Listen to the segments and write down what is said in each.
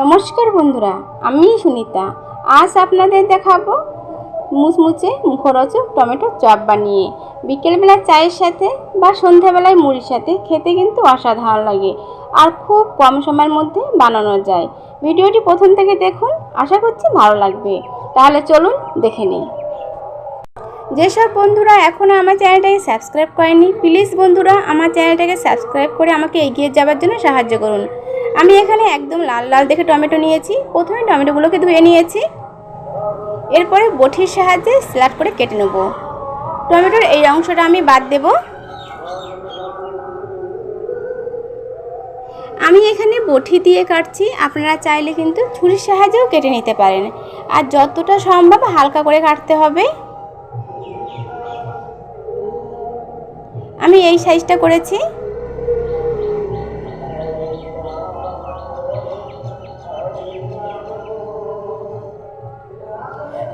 নমস্কার বন্ধুরা, আমি সুনিতা। আজ আপনাদের দেখাবো মুচমুচে মুখরোচক টমেটো চপ বানিয়ে। বিকেলবেলা চায়ের সাথে বা সন্ধ্যাবেলায় মুড়ির সাথে খেতে কিন্তু অসাধারণ লাগে আর খুব কম সময়ের মধ্যে বানানো যায়। ভিডিওটি প্রথম থেকে দেখুন, আশা করছি ভালো লাগবে। তাহলে চলুন দেখে নিই। যেসব বন্ধুরা এখনও আমার চ্যানেলটাকে সাবস্ক্রাইব করেনি, প্লিজ বন্ধুরা আমার চ্যানেলটাকে সাবস্ক্রাইব করে আমাকে এগিয়ে যাওয়ার জন্য সাহায্য করুন। আমি এখানে একদম লাল লাল দেখে টমেটো নিয়েছি। প্রথমে টমেটোগুলোকে ধুয়ে নিয়েছি। এরপরে বঠির সাহায্যে স্লাট করে কেটে নেব। টমেটোর এই অংশটা আমি বাদ দেব। আমি এখানে বটি দিয়ে কাটছি। আপনারা চাইলে কিন্তু ছুরির সাহায্যেও কেটে নিতে পারেন। আর যতটা সম্ভব হালকা করে কাটতে হবে। আমি এই সাইজটা করেছি।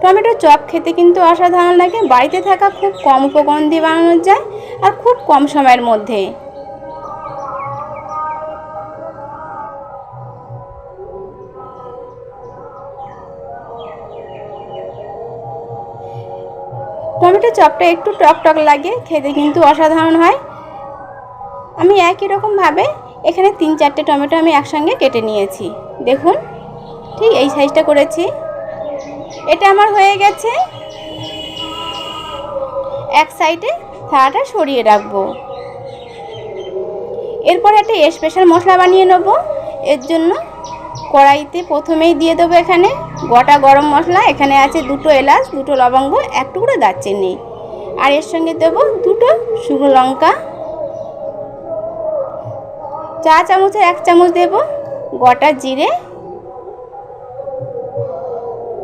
টমেটো চপ খেতে কিন্তু অসাধারণ লাগে। বাড়িতে থাকা খুব কম উপকরণ দিয়ে বানানো যায় আর খুব কম সময়ের মধ্যে। টমেটো চপটা একটু টক টক লাগে, খেতে কিন্তু অসাধারণ হয়। আমি একই রকমভাবে এখানে তিন চারটে টমেটো আমি একসঙ্গে কেটে নিয়েছি। দেখুন, ঠিক এই সাইজটা করেছি। এটা আমার হয়ে গেছে। এক সাইডে থালাটা সরিয়ে রাখব। এরপর একটা স্পেশাল মশলা বানিয়ে নেব। এর জন্য কড়াইতে প্রথমেই দিয়ে দেবো এখানে গোটা গরম মশলা। এখানে আছে দুটো এলাচ, দুটো লবঙ্গ, এক টুকরো দারচিনি। আর এর সঙ্গে দেবো দুটো শুকনো লঙ্কা। চা চামচে এক চামচ দেব গোটা জিরে।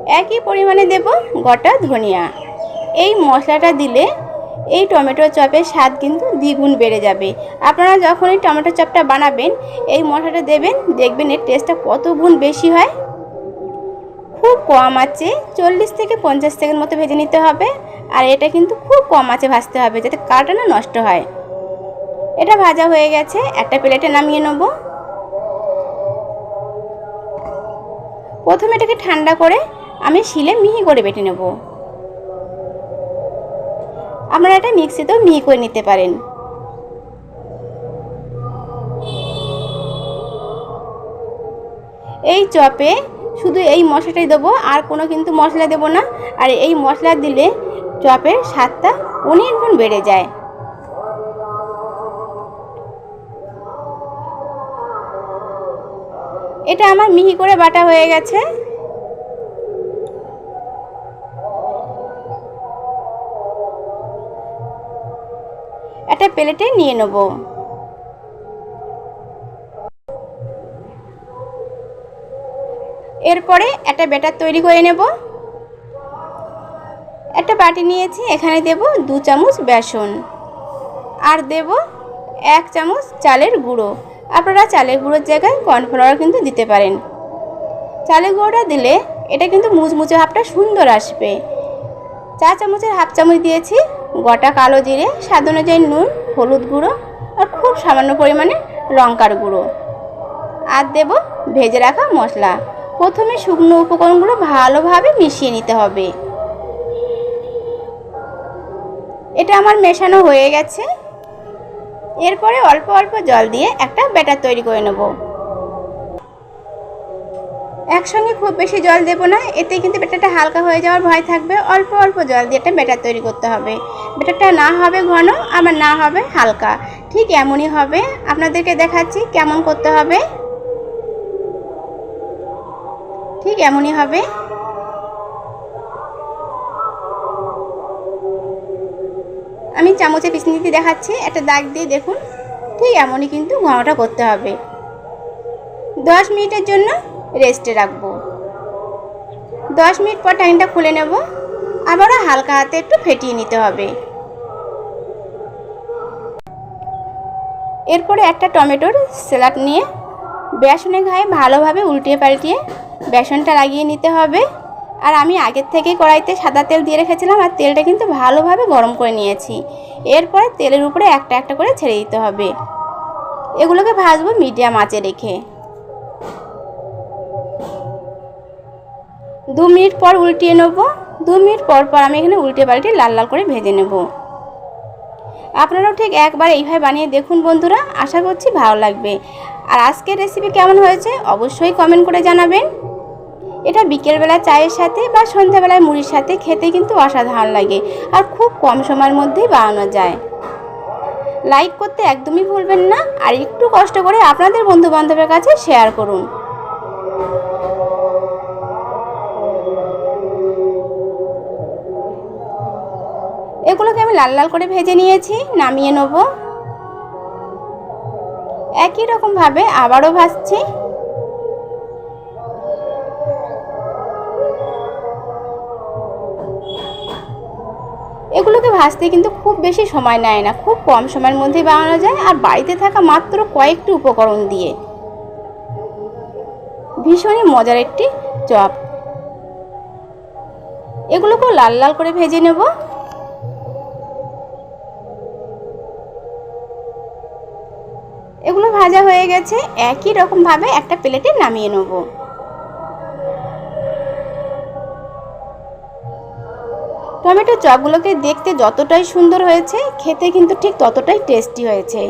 একই পরিমাণে দেব গোটা ধনিয়া। এই মশলাটা দিলে এই টমেটো চপের স্বাদ কিন্তু দ্বিগুণ বেড়ে যাবে। আপনারা যখন এই টমেটো চপটা বানাবেন, এই মশলাটা দেবেন, দেখবেন এর টেস্টটা কত গুণ বেশি হয়। খুব কম আছে, চল্লিশ থেকে পঞ্চাশ সেকেন্ড মতো ভেজে নিতে হবে। আর এটা কিন্তু খুব কম আছে ভাজতে হবে, যাতে কাটা না নষ্ট হয়। এটা ভাজা হয়ে গেছে, একটা প্লেটে নামিয়ে নেব। প্রথমে এটাকে ঠান্ডা করে আমি শিলে মিহি করে বেটে নেব। আপনারা এটা মিক্সিতেও মিহি করে নিতে পারেন। এই চপে শুধু এই মশলাটাই দেবো, আর কোনো কিন্তু মশলা দেবো না। আর এই মশলা দিলে চপের স্বাদটা অনেক গুণ বেড়ে যায়। এটা আমার মিহি করে বাটা হয়ে গেছে। একটা প্লেটে নিয়ে নেব। এরপরে একটা ব্যাটার তৈরি করে নেব। একটা বাটি নিয়েছি, এখানে দেব দু চামচ বেসন। আর দেব এক চামচ চালের গুঁড়ো। আপনারা চালের গুঁড়োর জায়গায় কর্নফ্লাওয়ার কিন্তু দিতে পারেন। চালের গুঁড়োটা দিলে এটা কিন্তু মুচমুচে হাফটা সুন্দর আসবে। চা চামচের হাফ চামচ দিয়েছি। গোটা কালো জিরে, স্বাদ অনুযায়ী নুন, হলুদ গুঁড়ো আর খুব সামান্য পরিমাণে লঙ্কার গুঁড়ো। আর দেব ভেজে রাখা মশলা। প্রথমে শুকনো উপকরণগুলো ভালোভাবে মিশিয়ে নিতে হবে। এটা আমার মেশানো হয়ে গেছে। এরপরে অল্প অল্প জল দিয়ে একটা ব্যাটার তৈরি করে নেব। একসঙ্গে খুব বেশি জল দেবো না এতে কিন্তু ব্যাটারটা হালকা হয়ে যাওয়ার ভয় থাকবে। অল্প অল্প জল দিয়ে একটা ব্যাটার তৈরি করতে হবে। ব্যাটারটা না হবে ঘন, আবার না হবে হালকা। ঠিক এমনই হবে। আপনাদেরকে দেখাচ্ছি কেমন করতে হবে। ঠিক এমনই হবে। আমি চামচে পিছনিতে দেখাচ্ছি, একটা দাগ দিয়ে দেখুন। ঠিক এমনই কিন্তু ঘনটা করতে হবে। দশ মিনিটের জন্য রেস্টে রাখব। দশ মিনিট পর টাইমটা খুলে নেব। আবারও হালকা হাতে একটু ফেটিয়ে নিতে হবে। এরপরে একটা টমেটোর স্যালাড নিয়ে বেসনের গায়ে ভালোভাবে উল্টিয়ে পাল্টিয়ে বেসনটা লাগিয়ে নিতে হবে। আর আমি আগের থেকেই কড়াইতে সাদা তেল দিয়ে রেখেছিলাম আর তেলটা কিন্তু ভালোভাবে গরম করে নিয়েছি। এরপরে তেলের উপরে একটা একটা করে ছেড়ে দিতে হবে। এগুলোকে ভাজবো মিডিয়াম আঁচে রেখে। দু মিনিট পর উল্টিয়ে নেব। দু মিনিট পর পর আমি এখানে উল্টে পাল্টে লাল লাল করে ভেজে নেব। আপনারাও ঠিক একবার এইভাবে বানিয়ে দেখুন বন্ধুরা। আশা করছি ভালো লাগবে। আর আজকের রেসিপি কেমন হয়েছে অবশ্যই কমেন্ট করে জানাবেন। এটা বিকেলবেলা চায়ের সাথে বা সন্ধ্যাবেলায় মুড়ির সাথে খেতে কিন্তু অসাধারণ লাগে আর খুব কম সময়ের মধ্যেই বানানো যায়। লাইক করতে একদমই ভুলবেন না। আর একটু কষ্ট করে আপনাদের বন্ধু বান্ধবের কাছে শেয়ার করুন। লাল লাল করে ভেজে নিয়েছি, নামিয়ে নেব। একই রকমভাবে আবারও ভাজছি। এগুলোকে ভাজতে কিন্তু খুব বেশি সময় নেয় না, খুব কম সময়ের মধ্যেই বানানো যায় আর বাড়িতে থাকা মাত্র কয়েকটি উপকরণ দিয়ে। ভীষণই মজার একটি চপ। এগুলোকেও লাল লাল করে ভেজে নেব। ভাজা হয়ে গেছে, একই রকমভাবে একটা প্লেটে নামিয়ে নেব। টমেটো চপগুলোকে দেখতে যতটাই সুন্দর হয়েছে, খেতে কিন্তু ঠিক ততটাই টেস্টি হয়েছে।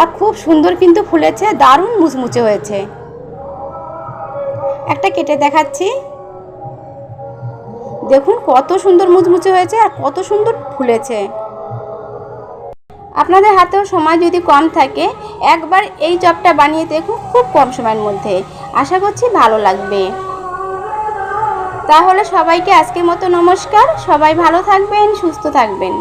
আর খুব সুন্দর কিন্তু ফুলেছে, দারুণ মুচমুচে হয়েছে। একটা কেটে দেখাচ্ছি। দেখুন কত সুন্দর মুচমুচে হয়েছে আর কত সুন্দর ফুলেছে। আপনাদের হাতেও সময় যদি কম থাকে, একবার এই চপটা বানিয়ে দেখুন খুব কম সময়ের মধ্যে। আশা করছি ভালো লাগবে। তাহলে সবাইকে আজকের মতো নমস্কার। সবাই ভালো থাকবেন, সুস্থ থাকবেন।